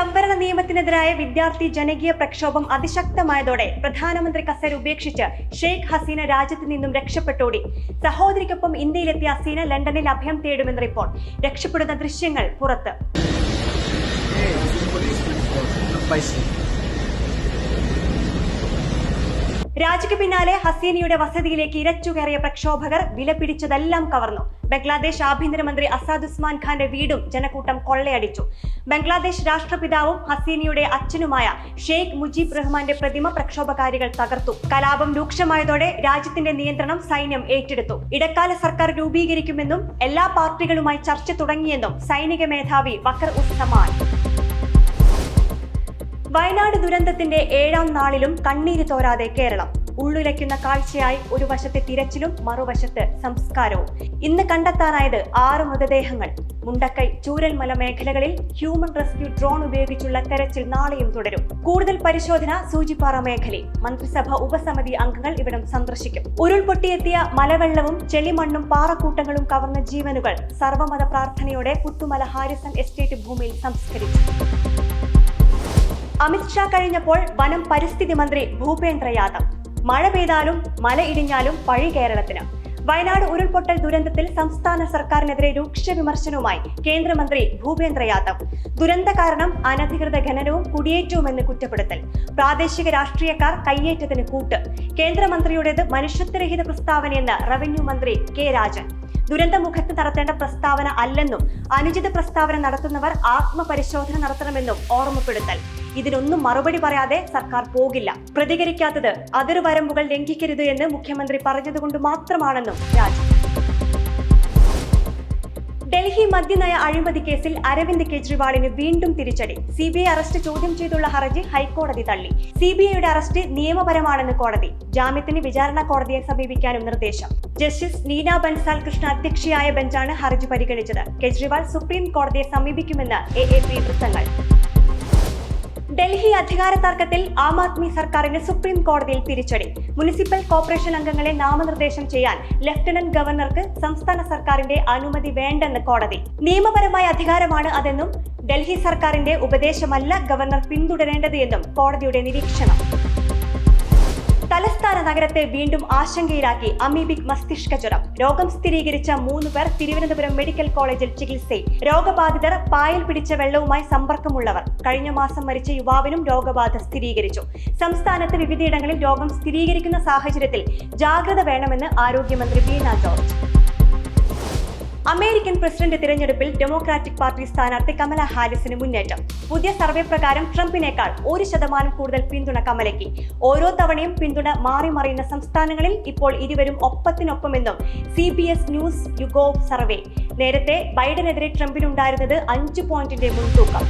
സംവരണ നിയമത്തിനെതിരായ വിദ്യാർത്ഥി ജനകീയ പ്രക്ഷോഭം അതിശക്തമായതോടെ പ്രധാനമന്ത്രി കസേര ഉപേക്ഷിച്ച് ഷെയ്ഖ് ഹസീന രാജ്യത്ത് നിന്നും രക്ഷപ്പെട്ടോടി. സഹോദരിക്കൊപ്പം ഇന്ത്യയിലെത്തിയ ഹസീന ലണ്ടനിൽ അഭയം തേടുമെന്ന് റിപ്പോർട്ട്. രക്ഷപ്പെടുന്ന ദൃശ്യങ്ങൾ പുറത്ത്. രാജിക്ക് പിന്നാലെ ഹസീനയുടെ വസതിയിലേക്ക് ഇരച്ചുകയറിയ പ്രക്ഷോഭകർ വിലപിടിച്ചതെല്ലാം കവർന്നു. ബംഗ്ലാദേശ് ആഭ്യന്തരമന്ത്രി അസാദ് ഉസ്മാൻ ഖാന്റെ വീടും ജനക്കൂട്ടം കൊള്ളയടിച്ചു. ബംഗ്ലാദേശ് രാഷ്ട്രപിതാവും ഹസീനയുടെ അച്ഛനുമായ ഷെയ്ഖ് മുജീബ് റഹ്മാന്റെ പ്രതിമ പ്രക്ഷോഭകാരികൾ തകർത്തു. കലാപം രൂക്ഷമായതോടെ രാജ്യത്തിന്റെ നിയന്ത്രണം സൈന്യം ഏറ്റെടുത്തു. ഇടക്കാല സർക്കാർ രൂപീകരിക്കുമെന്നും എല്ലാ പാർട്ടികളുമായി ചർച്ച തുടങ്ങിയെന്നും സൈനിക മേധാവി വക്കർ ഉസ്തമാൻ വയനാട് ദുരന്തത്തിന്റെ ഏഴാം നാളിലും കണ്ണീര് തോരാതെ കേരളം. ഉള്ളുലയ്ക്കുന്ന കാഴ്ചയായി ഒരു വശത്തെ തിരച്ചിലും മറുവശത്ത് സംസ്കാരവും. ഇന്ന് കണ്ടെത്താനായത് ആറ് മൃതദേഹങ്ങൾ. മുണ്ടക്കൈ ചൂരൽമല മേഖലകളിൽ ഹ്യൂമൻ റെസ്ക്യൂ ഡ്രോൺ ഉപയോഗിച്ചുള്ള തെരച്ചിൽ നാളെയും തുടരും. കൂടുതൽ പരിശോധന സൂചിപ്പാറ മേഖലയിൽ. മന്ത്രിസഭ ഉപസമിതി അംഗങ്ങൾ ഇവിടം സന്ദർശിക്കും. ഉരുൾപൊട്ടിയെത്തിയ മലവെള്ളവും ചെളിമണ്ണും പാറക്കൂട്ടങ്ങളും കവർന്ന ജീവനുകൾ സർവമത പ്രാർത്ഥനയോടെ പുത്തുമല ഹാരിസൺ എസ്റ്റേറ്റ് ഭൂമിയിൽ സംസ്കരിച്ചു. അമിത്ഷാ കഴിഞ്ഞപ്പോൾ വനം പരിസ്ഥിതി മന്ത്രി ഭൂപേന്ദ്ര യാദവ്. മഴ പെയ്താലും മല ഇടിഞ്ഞാലും പഴി കേരളത്തിന്. വയനാട് ഉരുൾപൊട്ടൽ ദുരന്തത്തിൽ സംസ്ഥാന സർക്കാരിനെതിരെ രൂക്ഷ വിമർശനവുമായി കേന്ദ്രമന്ത്രി ഭൂപേന്ദ്ര യാദവ്. ദുരന്ത കാരണം അനധികൃത ഖനനവും കുടിയേറ്റവുമെന്ന് കുറ്റപ്പെടുത്തൽ. പ്രാദേശിക രാഷ്ട്രീയക്കാർ കയ്യേറ്റത്തിന് കൂട്ട്. കേന്ദ്രമന്ത്രിയുടേത് മനുഷ്യത്വരഹിത പ്രസ്താവനയെന്ന് റവന്യൂ മന്ത്രി കെ രാജൻ. ദുരന്തമുഖത്ത് നടത്തേണ്ട പ്രസ്താവന അല്ലെന്നും അനുചിത പ്രസ്താവന നടത്തുന്നവർ ആത്മപരിശോധന നടത്തണമെന്നും ഓർമ്മപ്പെടുത്തൽ. ഇതിനൊന്നും മറുപടി പറയാതെ സർക്കാർ പോകില്ല. പ്രതികരിക്കാത്തത് അതിർവരമ്പുകൾ ലംഘിക്കരുത് എന്ന് മുഖ്യമന്ത്രി പറഞ്ഞതുകൊണ്ട് മാത്രമാണെന്നും രാജു. ഡൽഹി മദ്യനയ അഴിമതി കേസിൽ അരവിന്ദ് കെജ്രിവാളിന് വീണ്ടും തിരിച്ചടി. സി ബി ഐ അറസ്റ്റ് ചോദ്യം ചെയ്തുള്ള ഹർജി ഹൈക്കോടതി തള്ളി. സി ബി ഐയുടെ അറസ്റ്റ് നിയമപരമാണെന്ന് കോടതി. ജാമ്യത്തിന് വിചാരണ കോടതിയെ സമീപിക്കാനും നിർദ്ദേശം. ജസ്റ്റിസ് നീന ബൻസാൽ കൃഷ്ണ അധ്യക്ഷയായ ബെഞ്ചാണ് ഹർജി പരിഗണിച്ചത്. കെജ്രിവാൾ സുപ്രീം കോടതിയെ സമീപിക്കുമെന്ന് എ എ പി വൃത്തങ്ങൾ. ഡൽഹി അധികാര തർക്കത്തിൽ ആം ആദ്മി സർക്കാരിന് സുപ്രീം കോടതിയിൽ തിരിച്ചടി മുനിസിപ്പൽ കോർപ്പറേഷൻ അംഗങ്ങളെ നാമനിർദ്ദേശം ചെയ്യാൻ ലഫ്റ്റനന്റ് ഗവർണർക്ക് സംസ്ഥാന സർക്കാരിന്റെ അനുമതി വേണ്ടെന്ന് കോടതി. നിയമപരമായ അധികാരമാണ് അതെന്നും ഡൽഹി സർക്കാരിന്റെ ഉപദേശമല്ല ഗവർണർ പിന്തുടരേണ്ടത് എന്നും കോടതിയുടെ നിരീക്ഷണം. തലസ്ഥാന നഗരത്തെ വീണ്ടും ആശങ്കയിലാക്കി അമീബിക് മസ്തിഷ്ക ജ്വരം. രോഗം സ്ഥിരീകരിച്ച മൂന്ന് പേർ തിരുവനന്തപുരം മെഡിക്കൽ കോളേജിൽ ചികിത്സയിൽ. രോഗബാധിതർ പായൽ പിടിച്ച വെള്ളവുമായി സമ്പർക്കമുള്ളവർ. കഴിഞ്ഞ മാസം മരിച്ച യുവാവിനും രോഗബാധ സ്ഥിരീകരിച്ചു. സംസ്ഥാനത്ത് വിവിധയിടങ്ങളിൽ രോഗം സ്ഥിരീകരിക്കുന്ന സാഹചര്യത്തിൽ ജാഗ്രത വേണമെന്ന് ആരോഗ്യമന്ത്രി വീണ ജോർജ്. അമേരിക്കൻ പ്രസിഡന്റ് തിരഞ്ഞെടുപ്പിൽ ഡെമോക്രാറ്റിക് പാർട്ടി സ്ഥാനാർത്ഥി കമല ഹാരിസിന് മുന്നേറ്റം. പുതിയ സർവേ പ്രകാരം ട്രംപിനേക്കാൾ ഒരു ശതമാനം കൂടുതൽ പിന്തുണ കമലയ്ക്ക്. ഓരോ തവണയും പിന്തുണ മാറി മറിയുന്ന സംസ്ഥാനങ്ങളിൽ ഇപ്പോൾ ഇരുവരും ഒപ്പത്തിനൊപ്പമെന്നും C B S news YouGov survey. നേരത്തെ ബൈഡനെതിരെ ട്രംപിനുണ്ടായിരുന്നത് അഞ്ച് പോയിന്റിന്റെ മുൻതൂക്കം.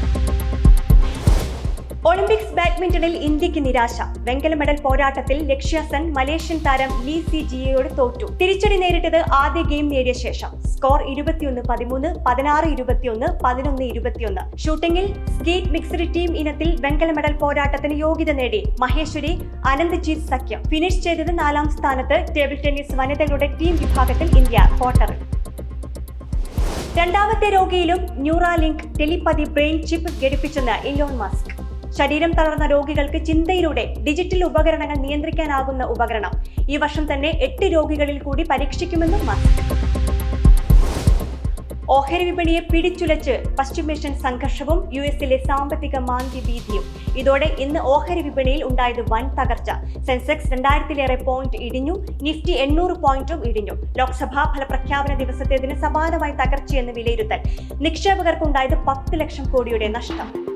ഒളിമ്പിക്സ് ബാഡ്മിന്റണിൽ ഇന്ത്യയ്ക്ക് നിരാശ. വെങ്കല മെഡൽ പോരാട്ടത്തിൽ ലക്ഷ്യ സെൻ മലേഷ്യൻ താരം ലീ സി ജിയോട് തോറ്റു. തിരിച്ചടി നേരിട്ടത് ആദ്യ ഗെയിം നേടിയ ശേഷം. സ്കോർ ഇരുപത്തിയൊന്ന് പതിമൂന്ന് പതിനാറ് ഇരുപത്തിയൊന്ന് പതിനൊന്ന് ഇരുപത്തിയൊന്ന്. ഷൂട്ടിംഗിൽ സ്കേറ്റ് മിക്സഡ് ടീം ഇനത്തിൽ വെങ്കല മെഡൽ പോരാട്ടത്തിന് യോഗ്യത നേടി. മഹേശ്വരി അനന്ത്ജീത് സഖ്യം. ഫിനിഷ് ചെയ്തത് നാലാം സ്ഥാനത്ത് ടേബിൾ ടെന്നീസ് വനിതകളുടെ ടീം വിഭാഗത്തിൽ ഇന്ത്യ ക്വാർട്ടറിൽ. രണ്ടാമത്തെ രോഗിയിലും ന്യൂറാലിങ്ക് ടെലിപ്പതി ബ്രെയിൻ ചിപ്പ് ഘടിപ്പിച്ചെന്ന് ഇലോൺ മസ്ക്. ശരീരം തളർന്ന രോഗികൾക്ക് ചിന്തയിലൂടെ ഡിജിറ്റൽ ഉപകരണങ്ങൾ നിയന്ത്രിക്കാനാകുന്ന ഉപകരണം. ഈ വർഷം തന്നെ എട്ട് രോഗികളിൽ കൂടി പരീക്ഷിക്കുമെന്നും ഓഹരി വിപണിയെ പിടിച്ചുലച്ച് പശ്ചിമേഷ്യൻ സംഘർഷവും യു എസിലെ സാമ്പത്തിക മാന്ദ്യ ഭീതിയും ഇതോടെ ഇന്ന് ഓഹരി വിപണിയിൽ ഉണ്ടായത് വൻ തകർച്ച. സെൻസെക്സ് രണ്ടായിരത്തിലേറെ പോയിന്റ് ഇടിഞ്ഞു നിഫ്റ്റി എണ്ണൂറ് പോയിന്റും ഇടിഞ്ഞു. ലോക്സഭാ ഫലപ്രഖ്യാപന ദിവസത്തേതിന് സമാനമായി തകർച്ചയെന്ന് വിലയിരുത്തൽ. നിക്ഷേപകർക്കുണ്ടായത് പത്ത് ലക്ഷം കോടിയുടെ നഷ്ടം.